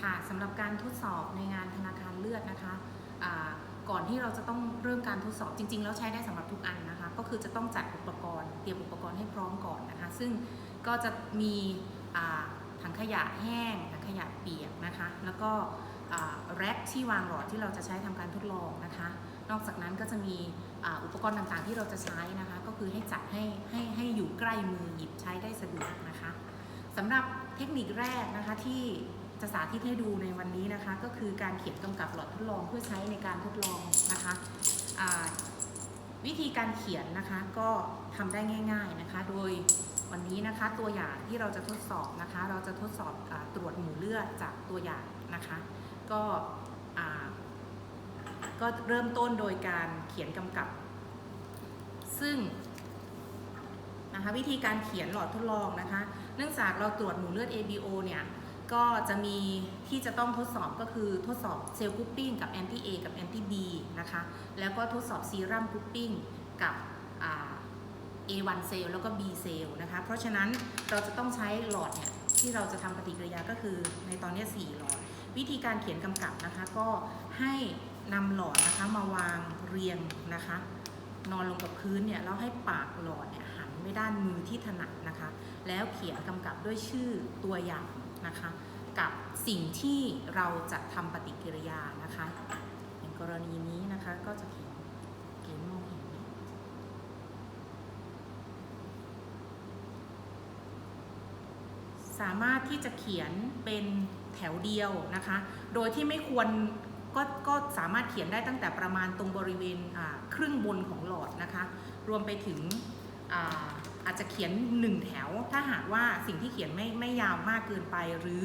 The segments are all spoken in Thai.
ค่ะสำหรับการทดสอบในงานธนาคารเลือดนะคะก่อนที่เราจะต้องเริ่มการทดสอบจริง ๆ แล้วใช้ได้สำหรับทุกอันนะคะ ก็คือจะต้องจัดอุปกรณ์เตรียมอุปกรณ์ให้พร้อมก่อนนะคะ ซึ่งก็จะมีถังขยะแห้งถังขยะเปียกนะคะ แล้วก็แร็คที่วางหลอดที่เราจะใช้ทำการทดลองนะคะ นอกจากนั้นก็จะมีอุปกรณ์ต่างๆ ที่เราจะใช้นะคะ ก็คือให้จัดให้ให้ให้อยู่ใกล้มือหยิบใช้ได้สะดวกนะคะสำหรับเทคนิคแรกนะคะที่ จะสาธิตให้ดูในวันนี้นะคะ ก็คือการเขียนกำกับหลอดทดลองเพื่อใช้ในการทดลองนะคะวิธีการเขียนนะคะก็ทำได้ง่าย ๆนะคะ โดยวันนี้นะคะตัวอย่างที่เราจะทดสอบนะคะ เราจะทดสอบอตรวจหมู่เลือดจากตัวอย่างนะคะ ก็ก็เริ่มต้นโดยการเขียนกำกับ ซึ่งนะคะวิธีการเขียนหลอดทดลองนะคะ เนื่องจากเราตรวจหมู่เลือด ABO เนี่ย ก็จะมีที่จะต้องทดสอบก็คือทดสอบเซลล์กรุ๊ปปิ้งกับแอนตี้ A กับแอนตี้ B นะคะ แล้วก็ทดสอบซีรัมกรุ๊ปปิ้งกับอ่า A1 เซลล์แล้วก็ B เซลล์นะคะ เพราะฉะนั้นเราจะต้องใช้หลอดเนี่ยที่เราจะทำปฏิกิริยาก็คือในตอนนี้ 4 หลอด วิธีการเขียนกำกับนะคะ ก็ให้นำหลอดนะคะมาวางเรียงนะคะ นอนลงกับพื้นเนี่ยแล้วให้ปากหลอดเนี่ยหันไปด้านมือที่ถนัดนะคะ แล้วเขียนกำกับด้วยชื่อตัวอย่าง นะคะกับสิ่งที่เราจะทำปฏิกิริยานะคะอย่างกรณีนี้นะคะก็จะเขียนเขียนมองเห็นสามารถที่จะเขียนเป็นแถวเดียวนะคะ โดยที่ไม่ควรก็ก็สามารถเขียนได้ตั้งแต่ประมาณตรงบริเวณครึ่งบนของหลอดนะคะ รวมไปถึง อาอาจจะเขียนหนึ่งแถว ถ้าหากว่าสิ่งที่เขียนไม่ไม่ยาวมากเกินไป หรือ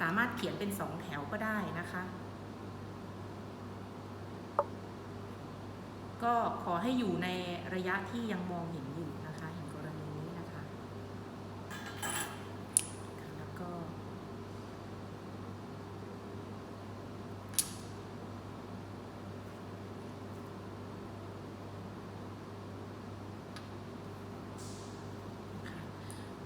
สามารถเขียนเป็นสองแถวก็ได้นะคะ ก็ขอให้อยู่ในระยะที่ยังมองเห็นอยู่นะคะเห็นกรณีนี้นะคะแล้วก็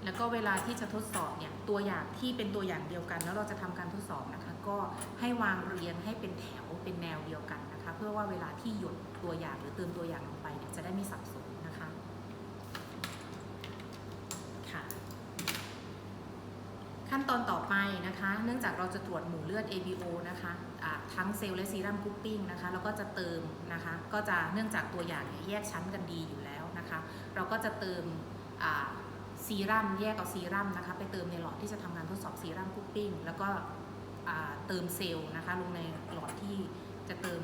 แล้วก็เวลาที่จะทดสอบเนี่ยตัวอย่างที่เป็นตัวอย่างเดียวกัน แล้วเราจะทำการทดสอบนะคะ ก็ให้วางเรียงให้เป็นแถวเป็นแนวเดียวกันนะคะ เพื่อว่าเวลาที่หยดตัวอย่างหรือเติมตัวอย่างลงไปเนี่ยจะได้ไม่สับสนนะคะค่ะขั้นตอนต่อไปนะคะ เนื่องจากเราจะตรวจหมู่เลือด ABO นะคะะทั้งเซลล์และซีรัมกรุ๊ปปิ้งนะคะแล้วก็จะเติมนะคะ ก็จะเนื่องจากตัวอย่างเนี่ยแยกชั้นกันดีอยู่แล้วนะคะ เราก็จะเติมอ่า ซีรัมแยกเอาซีรัมนะคะไปเติมในหลอดที่จะทำงานทดสอบซีรัมกรุ๊ปปิ้งแล้วก็เติมเซลล์นะคะลงในหลอดที่จะเติม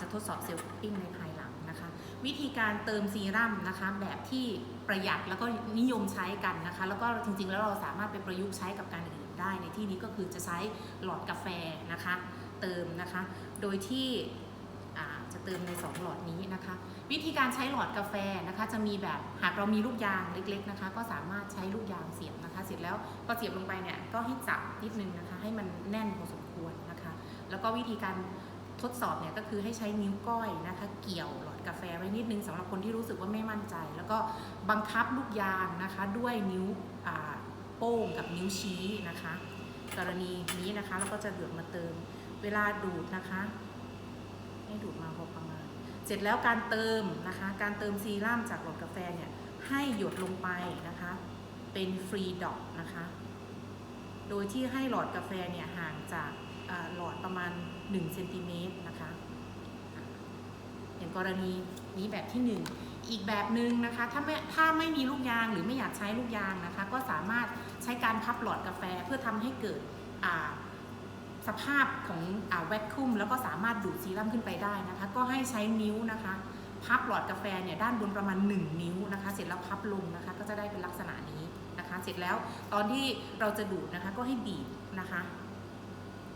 จะทดสอบเซลล์กรุ๊ปปิ้งในภายหลังนะคะ วิธีการเติมซีรัมนะคะแบบที่ประหยัดแล้วก็นิยมใช้กันนะคะ แล้วก็จริงๆ แล้วเราสามารถไปประยุกต์ใช้กับการอื่นได้ในที่นี้ก็คือจะใช้หลอดกาแฟนะคะ เติมนะคะ โดยที่ เติมใน 2 หลอดนี้นะคะ วิธีการใช้หลอดกาแฟนะคะ จะมีแบบหากเรามีลูกยางเล็ก ๆนะคะ ก็สามารถใช้ลูกยางเสียบนะคะ เสร็จแล้วพอเสียบลงไปเนี่ยก็ให้จับนิดนึงนะคะ ให้มันแน่นพอสมควรนะคะ แล้วก็วิธีการทดสอบเนี่ยก็คือให้ใช้นิ้วก้อยนะคะ เกี่ยวหลอดกาแฟไว้นิดนึงสำหรับคนที่รู้สึกว่าไม่มั่นใจ แล้วก็บังคับลูกยางนะคะ ด้วยนิ้วโป้งกับนิ้วชี้นะคะ กรณีนี้นะคะแล้วก็จะเดูดมาเติมเวลาดูดนะคะ ให้ดูดมาพอประมาณ เสร็จแล้วการเติมนะคะ การเติมซีรั่มจากหลอดกาแฟเนี่ยให้หยดลงไปนะคะ เป็นฟรีดอปนะคะ โดยที่ให้หลอดกาแฟเนี่ยห่างจากหลอดประมาณ1เซนติเมตรนะคะ อย่างกรณีนี้แบบที่ 1 อีกแบบหนึ่งนะคะ ถ้าไม่ถ้าไม่มีลูกยางหรือไม่อยากใช้ลูกยางนะคะ ก็สามารถใช้การพับหลอดกาแฟเพื่อทำให้เกิดอ่า สภาพของอแวคคุมแล้วก็สามารถดูดซีรั่มขึ้นไปได้นะคะ ก็ให้ใช้นิ้วนะคะ พับหลอดกาแฟเนี่ยด้านบนประมาณ 1 นิ้วนะคะ เสร็จแล้วพับลงนะคะ ก็จะได้เป็นลักษณะนี้นะคะ เสร็จแล้วตอนที่เราจะดูดนะคะก็ให้บีบนะคะ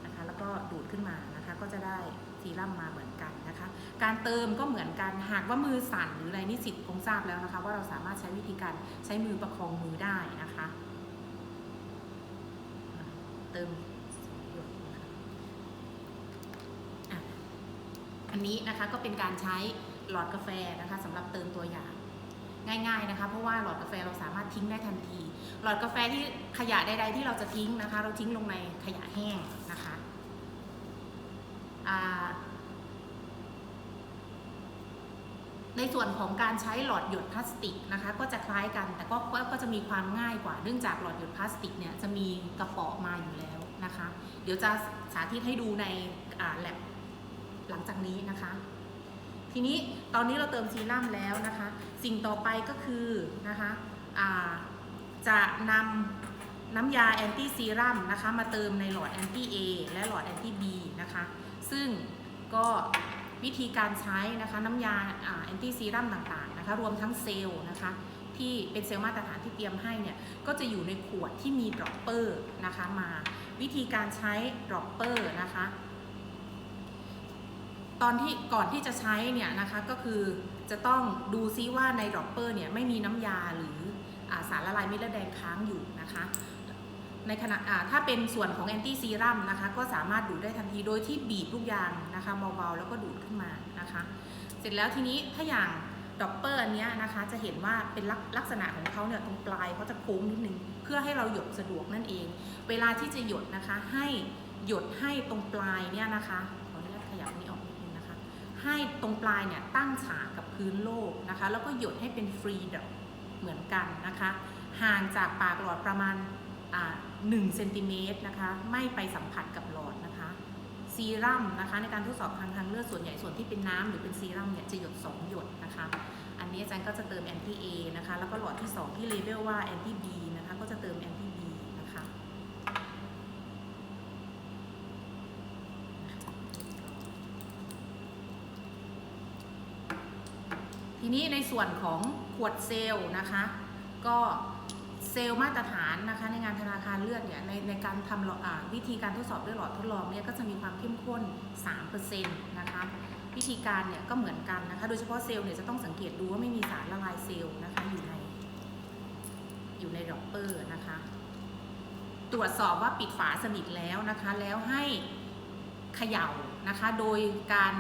นะคะ แล้วก็ดูดขึ้นมานะคะ ก็จะได้ซีรั่มมาเหมือนกันนะคะ การเติมก็เหมือนกันหากว่ามือสั่นหรืออะไรนี่สิทธิ์คงทราบแล้วนะคะ ว่าเราสามารถใช้วิธีการใช้มือประคองมือได้นะคะ เติมหยดนะคะอะ อันนี้นะคะก็เป็นการใช้หลอดกาแฟนะคะสำหรับเติมตัวอย่างง่ายๆนะคะ เพราะว่าหลอดกาแฟเราสามารถทิ้งได้ทันที หลอดกาแฟที่ขยะใดๆที่เราจะทิ้งนะคะ เราทิ้งลงในขยะแห้งนะคะในส่วนของการใช้หลอดหยดพลาสติกนะคะ ก็จะคล้ายกัน แต่ก็ก็ก็จะมีความง่ายกว่าเนื่องจากหลอดหยดพลาสติกเนี่ยจะมีกระป๋อมาอยู่แล้วนะคะ เดี๋ยวจะสาธิตให้ดูในแลบ หลังจากนี้นะคะ ทีนี้ตอนนี้เราเติมซีรั่มแล้วนะคะ สิ่งต่อไปก็คือนะคะจะนำน้ำยาแอนตี้ซีรัมนะคะมาเติมในหลอดแอนตี้ A และหลอดแอนตี้ B นะคะ ซึ่งก็วิธีการใช้นะคะน้ำยาแอนตี้ซีรัมต่างๆนะคะรวมทั้งเซลล์นะคะที่เป็นเซลล์มาตรฐานที่เตรียมให้เนี่ยก็จะอยู่ในขวดที่มีดรอปเปอร์นะคะมาวิธีการใช้ดรอปเปอร์นะคะ ตอนที่ก่อนที่จะใช้เนี่ยนะคะก็คือจะต้องดูซิว่าในดรอปเปอร์เนี่ยไม่มีน้ำยาหรืออสารละลายเม็ดเลือดแดงค้างอยู่นะคะในขณะถ้าเป็นส่วนของแอนตี้ซีรัมนะคะก็สามารถดูดได้ทันทีโดยที่บีบลูกยางนะคะเบาๆแล้วก็ดูดขึ้นมานะคะ เสร็จแล้วทีนี้ถ้าอย่างดรอปเปอร์อันนี้นะคะจะเห็นว่าเป็นลลักษณะของเขาเนี่ยตรงปลายเขาจะโค้งนิดนึงเพื่อให้เราหยดสะดวกนั่นเอง เวลาที่จะหยดนะคะให้หยดให้ตรงปลายเนี่ยนะคะ ให้ตรงปลายเนี่ยตั้งฉากกับพื้นโลกนะคะ แล้วก็หยดให้เป็นฟรีดอปเหมือนกันนะคะ ห่างจากปากหลอดประมาณหนึ่งเซนติเมตรนะคะ ไม่ไปสัมผัสกับหลอดนะคะ ซีรั่มนะคะในการทดสอบทางทางเลือดส่วนใหญ่ส่วนที่เป็นน้ำหรือเป็นซีรั่มเนี่ยจะหยด 2 หยดนะคะ อันนี้อาจารย์ก็จะเติมแอนตี้ A นะคะ แล้วก็หลอดที่ 2 ที่เลเวลว่าแอนตี้ B นะคะ ก็จะเติมแอนตี้ B นะคะ ทีนี้ในส่วนของขวดเซลล์นะคะ ก็เซลล์มาตรฐานนะคะในงานธนาคารเลือดเนี่ยในในการทำวิธีการทดสอบด้วยหลอดทดลองเนี่ยก็จะมีความเข้มข้น 3%นะคะวิธีการเนี่ยก็เหมือนกันนะคะโดยเฉพาะเซลล์เนี่ยจะต้องสังเกตดูว่าไม่มีสารละลายเซลล์นะคะอยู่ในอยู่ในดรอปเปอร์นะคะตรวจสอบว่าปิดฝาสนิทแล้วนะคะแล้วให้เขย่านะคะโดยการ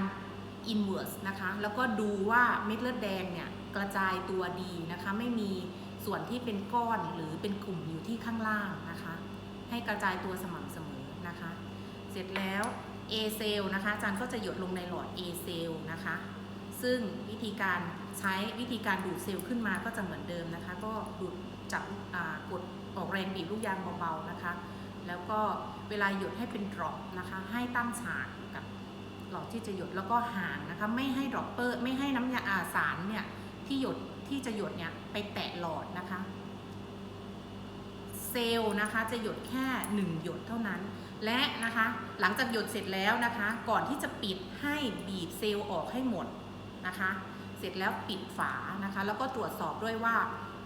inverse นะคะ แล้วก็ดูว่าเม็ดเลือดแดงเนี่ยกระจายตัวดีนะคะ ไม่มีส่วนที่เป็นก้อนหรือเป็นกลุ่มอยู่ที่ข้างล่างนะคะ ให้กระจายตัวสม่ำเสมอนะคะ เสร็จแล้ว A เซลล์นะคะอาจารย์ก็จะหยดลงในหลอด A เซลล์นะคะ ซึ่งวิธีการใช้วิธีการดูดเซลล์ขึ้นมาก็จะเหมือนเดิมนะคะ ก็ดูดจับกดออกแรงบีบลูกยางเบาๆนะคะ แล้วก็เวลาหยดให้เป็นดรอปนะคะ ให้ตั้งฉากกับ หลอดที่จะหยดแล้วก็ห่างนะคะ ไม่ให้ดรอปเปอร์ไม่ให้น้ำยาอาสารเนี่ยที่หยดที่จะหยดเนี่ยไปแตะหลอดนะคะ เซลล์นะคะจะหยดแค่ 1 หยดเท่านั้น และนะคะหลังจากหยดเสร็จแล้วนะคะ ก่อนที่จะปิดให้บีบเซลล์ออกให้หมดนะคะ เสร็จแล้วปิดฝานะคะ แล้วก็ตรวจสอบด้วยว่า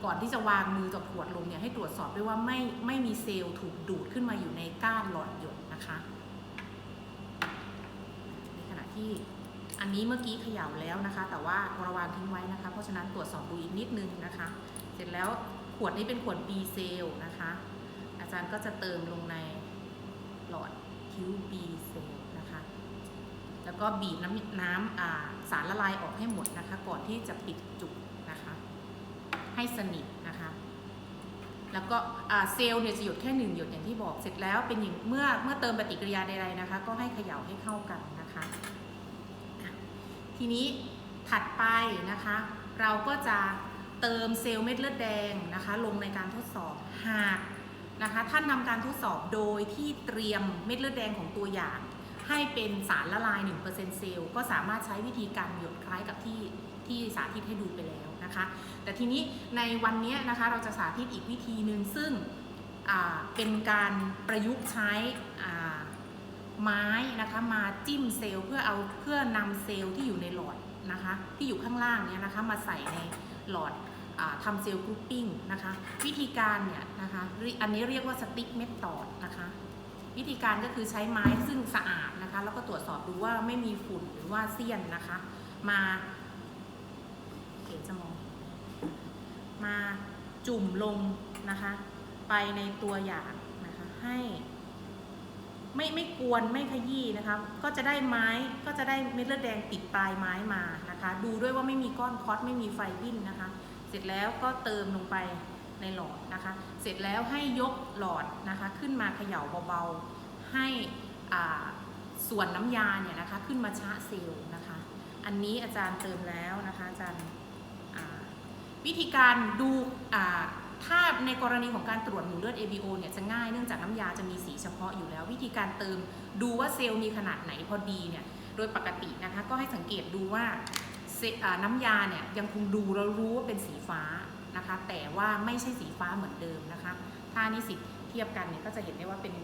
ก่อนที่จะวางมือกับขวดลงเนี่ยให้ตรวจสอบด้วยว่าไม่ไม่มีเซลล์ถูกดูดขึ้นมาอยู่ในก้านหลอดหยดนะคะ ที่อันนี้เมื่อกี้เขย่าแล้วนะคะ แต่ว่าระวางทิ้งไว้นะคะ เพราะฉะนั้นตรวจสอบดูอีกนิดนึงนะคะ เสร็จแล้วขวดนี้เป็นขวด B เซลล์นะคะ อาจารย์ก็จะเติมลงในหลอดคิว B เซลล์นะคะ แล้วก็บีบน้ำน้ำสารละลายออกให้หมดนะคะ ก่อนที่จะปิดจุกนะคะ ให้สนิทนะคะ แล้วก็เซลล์เนี่ยจะหยดแค่หนึ่งหยดอย่างที่บอกเสร็จแล้วเป็นอย่างเมื่อเมื่อเติมปฏิกิริยาใดๆนะคะ ก็ให้เขย่าให้เข้ากันนะ ทีนี้ถัดไปนะคะ เราก็จะเติมเซลล์เม็ดเลือดแดงนะคะ ลงในการทดสอบหากนะคะท่านทำการทดสอบโดยที่เตรียมเม็ดเลือดแดงของตัวอย่าง ให้เป็นสารละลาย 1%เซลล์ก็สามารถใช้วิธีการหยดคล้ายกับที่ที่สาธิตให้ดูไปแล้วนะคะ แต่ทีนี้ในวันนี้นะคะเราจะสาธิตอีกวิธีหนึ่งซึ่งเป็นการประยุกต์ใช้ ไม้นะคะมาจิ้มเซลล์เพื่อเอาเพื่อนำเซลล์ที่อยู่ในหลอดนะคะที่อยู่ข้างล่างเนี่ยนะคะมาใส่ในหลอดอทำเซลล์กรุ๊ปปิ้งนะคะวิธีการเนี่ยนะคะอันนี้เรียกว่าสติ๊กเมธอดนะคะวิธีการก็คือใช้ไม้ซึ่งสะอาดนะคะ แล้วก็ตรวจสอบดูว่าไม่มีฝุ่นหรือว่าเสี้ยนนะคะ มาเขียนจมองมาจุ่มลงนะคะ ไปในตัวอย่างนะคะให้ ไม่ไม่กวนไม่ขยี้นะคะก็จะได้ไม้ก็จะได้เม็ดเลือดแดงติดปลายไม้มานะคะ ดูด้วยว่าไม่มีก้อนคอสไม่มีไฟวิ่นนะคะ เสร็จแล้วก็เติมลงไปในหลอดนะคะ เสร็จแล้วให้ยกหลอดนะคะ ขึ้นมาเขย่าเบาๆให้ส่วนน้ำยาเนี่ยนะคะ ขึ้นมาชะเซลล์นะคะ อันนี้อาจารย์เติมแล้วนะคะอาจารย์วิธีการดูอ่า ถ้าในกรณีของการตรวจหนูเลือด ABO เนี่ยจะง่ายเนื่องจากน้ำยาจะมีสีเฉพาะอยู่แล้ว วิธีการเติมดูว่าเซลล์มีขนาดไหนพอดีเนี่ยโดยปกตินะคะก็ให้สังเกตดูว่าเซอ่าน้ำยาเนี่ยยังคงดูแล้วรู้ว่าเป็นสีฟ้านะคะแต่ว่าไม่ใช่สีฟ้าเหมือนเดิมนะคะถ้านิสิตเทียบกันเนี่ยก็จะเห็นได้ว่าเป็น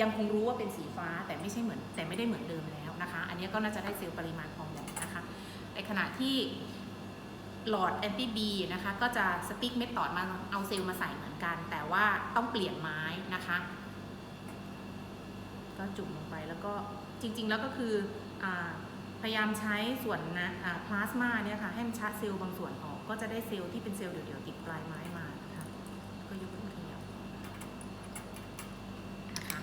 ยังคงรู้ว่าเป็นสีฟ้าแต่ไม่ใช่เหมือนแต่ไม่ได้เหมือนเดิมแล้วนะคะ อันนี้ก็น่าจะได้เซลล์ปริมาณพอเหมาะนะคะในขณะที่ หลอดแอนตี้บีนะคะก็จะสติ๊กเมทอดมาเอาเซลล์มาใส่เหมือนกัน แต่ว่าต้องเปลี่ยนไม้นะคะ ก็จุ่มลงไปแล้วก็จริง ๆ แล้วก็คืออพยายามใช้ส่วนนะพลาสมาเนี่ยค่ะให้มันชะเซลล์บางส่วนออก ก็จะได้เซลล์ที่เป็นเซลล์เดี่ยวๆติดปลายไม้มานะคะก็ยกขึ้นขยับนะคะ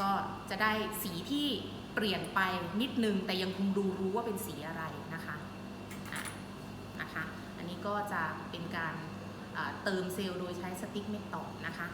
ก็จะได้สีที่เปลี่ยนไปนิดนึงแต่ยังคงดูรู้ว่าเป็นสีอะไรนะคะ นี้ก็จะเป็นการเติมเซลล์โดยใช้สติ๊กเม็ดต่อนะคะ